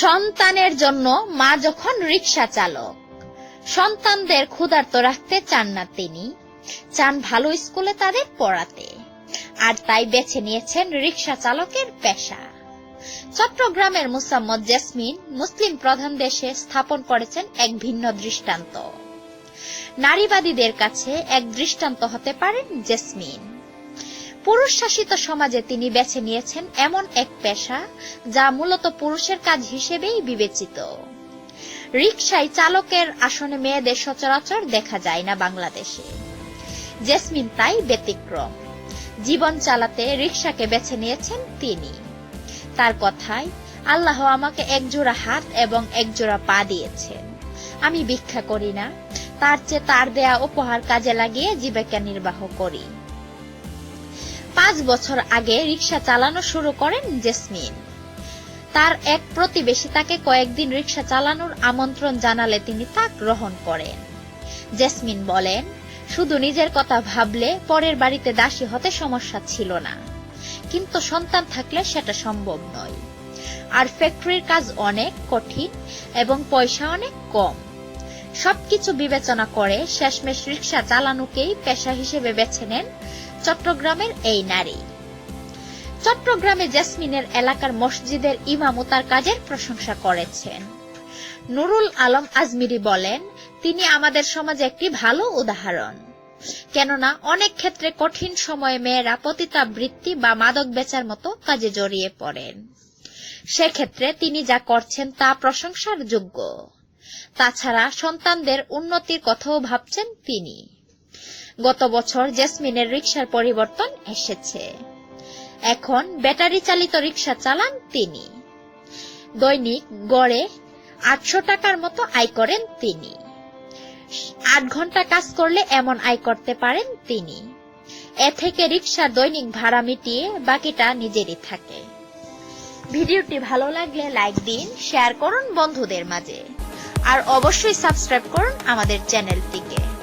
সন্তানের জন্য মা যখন রিক্সা চালক, সন্তানদের ক্ষুধার্ত রাখতে চান না তিনি। চান ভালো স্কুলে তাদের পড়াতে। আর তাই বেছে নিয়েছেন রিক্সা চালকের পেশা। চট্টগ্রামের মুসাম্মদ জেসমিন মুসলিম প্রধান দেশে স্থাপন করেছেন এক ভিন্ন দৃষ্টান্ত। নারীবাদীদের কাছে এক দৃষ্টান্ত হতে পারেন জেসমিন। পুরুষ শাসিত সমাজে তিনি বেছে নিয়েছেন এমন এক পেশা যা মূলত পুরুষের কাজ হিসেবেই বিবেচিত। রিকশায় চালকের আসনে মেয়েদের সচরাচর দেখা যায় না বাংলাদেশে। জেসমিন তাই ব্যতিক্রম। জীবন চালাতে রিকশাকে বেছে নিয়েছেন তিনি। তার কথায়, আল্লাহ আমাকে একজোড়া হাত এবং একজোড়া পা দিয়েছেন। আমি ভিক্ষা করি না। তার চেয়ে তার দেয়া উপহার কাজে লাগিয়ে জীবিকা নির্বাহ করি। পাঁচ বছর আগে রিক্সা চালানো শুরু করেন জেসমিন। তার এক প্রতিবেশী তাকে কয়েকদিন রিক্সা চালানোর আমন্ত্রণ জানালে তিনি তা গ্রহণ করেন। জেসমিন বলেন, শুধু নিজের কথা ভাবলে পরের বাড়িতে দাসী হতে সমস্যা ছিল না। কিন্তু সন্তান থাকলে সেটা সম্ভব নয়। আর ফ্যাক্টরির কাজ অনেক কঠিন এবং পয়সা অনেক কম। সবকিছু বিবেচনা করে শেষমেশ রিক্সা চালানোকেই পেশা হিসেবে বেছে নেন চট্টগ্রামের এই নারী। চট্টগ্রামে জেসমিনের এলাকার মসজিদের ইমামও তার কাজের প্রশংসা করেছেন। নুরুল আলম আজমিরি বলেন, তিনি আমাদের সমাজে একটি ভালো উদাহরণ। কেননা, অনেক ক্ষেত্রে কঠিন সময়ে মেয়েরা পতিতাবৃত্তি বা মাদক বেচার মতো কাজে জড়িয়ে পড়েন। সেক্ষেত্রে তিনি যা করছেন তা প্রশংসার যোগ্য। তাছাড়া সন্তানদের উন্নতির কথাও ভাবছেন তিনি। গত বছর জেসমিনের রিক্সার পরিবর্তন এসেছে। এখন ব্যাটারি চালিত রিক্সা চালান তিনি। দৈনিক গড়ে আটশো টাকার মতো আয় করেন তিনি। আট ঘণ্টা কাজ করলে এমন আয় করতে পারেন তিনি। এ থেকে রিক্সার দৈনিক ভাড়া মিটিয়ে বাকিটা নিজেরই থাকে। ভিডিওটি ভালো লাগলে লাইক দিন, শেয়ার করুন বন্ধুদের মাঝে। আর অবশ্যই সাবস্ক্রাইব করুন আমাদের চ্যানেলটিকে।